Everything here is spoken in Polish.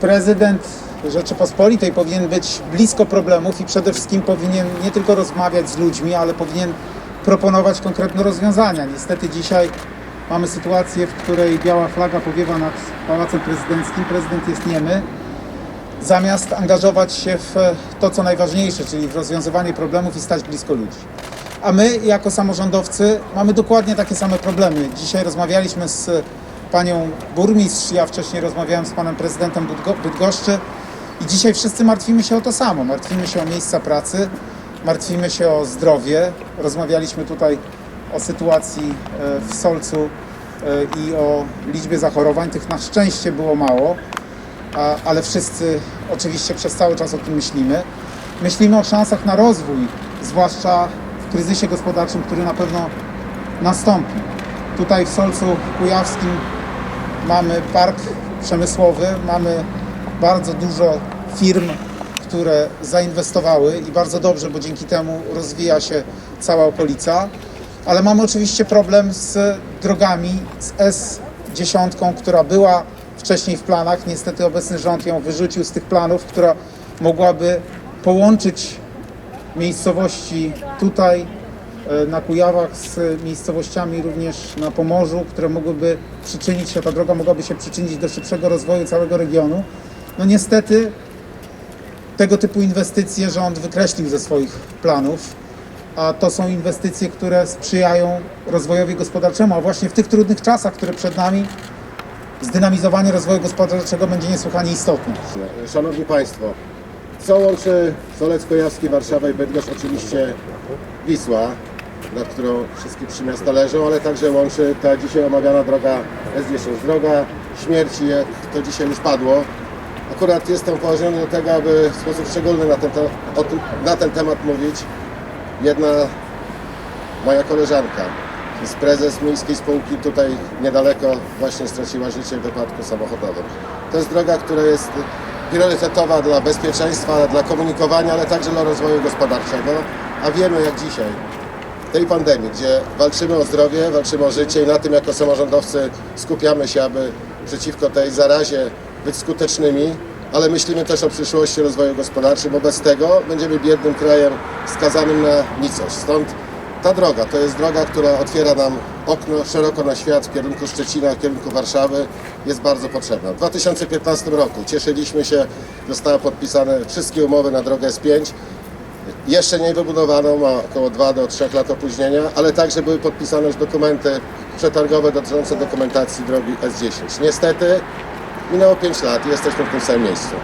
Prezydent Rzeczypospolitej powinien być blisko problemów i przede wszystkim powinien nie tylko rozmawiać z ludźmi, ale powinien proponować konkretne rozwiązania. Niestety dzisiaj mamy sytuację, w której biała flaga powiewa nad Pałacem Prezydenckim, prezydent jest niemy, zamiast angażować się w to, co najważniejsze, czyli w rozwiązywanie problemów i stać blisko ludzi. A my, jako samorządowcy, mamy dokładnie takie same problemy. Dzisiaj rozmawialiśmy z panią burmistrz, ja wcześniej rozmawiałem z panem prezydentem Bydgo- Bydgoszczy i dzisiaj wszyscy martwimy się o to samo. Martwimy się o miejsca pracy, martwimy się o zdrowie. Rozmawialiśmy tutaj o sytuacji e, w Solcu e, i o liczbie zachorowań. Tych na szczęście było mało ale wszyscy oczywiście przez cały czas o tym myślimy. Myślimy o szansach na rozwój, zwłaszcza w kryzysie gospodarczym, który na pewno nastąpi. Tutaj w Solcu Kujawskim mamy park przemysłowy, mamy bardzo dużo firm, które zainwestowały i bardzo dobrze, bo dzięki temu rozwija się cała okolica. Ale mamy oczywiście problem z drogami, z S10, która była wcześniej w planach. Niestety obecny rząd ją wyrzucił z tych planów, która mogłaby połączyć miejscowości tutaj na Kujawach z miejscowościami również na Pomorzu, które mogłyby przyczynić się, ta droga mogłaby się przyczynić do szybszego rozwoju całego regionu. No niestety tego typu inwestycje rząd wykreślił ze swoich planów, a to są inwestycje, które sprzyjają rozwojowi gospodarczemu, a właśnie w tych trudnych czasach, które przed nami, zdynamizowanie rozwoju gospodarczego będzie niesłychanie istotne. Szanowni Państwo, co łączy Solec Kujawski, Warszawę i Bydgoszcz? Oczywiście Wisła, nad którą wszystkie trzy miasta leżą, ale także łączy ta dzisiaj omawiana droga S10, droga śmierci, jak to dzisiaj już padło. Akurat jestem położony do tego, aby w sposób szczególny na ten, tym, na ten temat mówić. Jedna moja koleżanka, jest prezes miejskiej spółki tutaj niedaleko, właśnie straciła życie w wypadku samochodowym. To jest droga, która jest priorytetowa dla bezpieczeństwa, dla komunikowania, ale także dla rozwoju gospodarczego. A wiemy jak dzisiaj, tej pandemii, gdzie walczymy o zdrowie, walczymy o życie i na tym jako samorządowcy skupiamy się, aby przeciwko tej zarazie być skutecznymi, ale myślimy też o przyszłości rozwoju gospodarczym, bo bez tego będziemy biednym krajem skazanym na nicość. Stąd ta droga to jest droga, która otwiera nam okno szeroko na świat w kierunku Szczecina, w kierunku Warszawy. Jest bardzo potrzebna. W 2015 roku cieszyliśmy się, zostały podpisane wszystkie umowy na drogę S5. Jeszcze nie wybudowaną, ma około 2 do 3 lat opóźnienia, ale także były podpisane już dokumenty przetargowe dotyczące dokumentacji drogi S10. Niestety minęło 5 lat i jesteśmy w tym samym miejscu.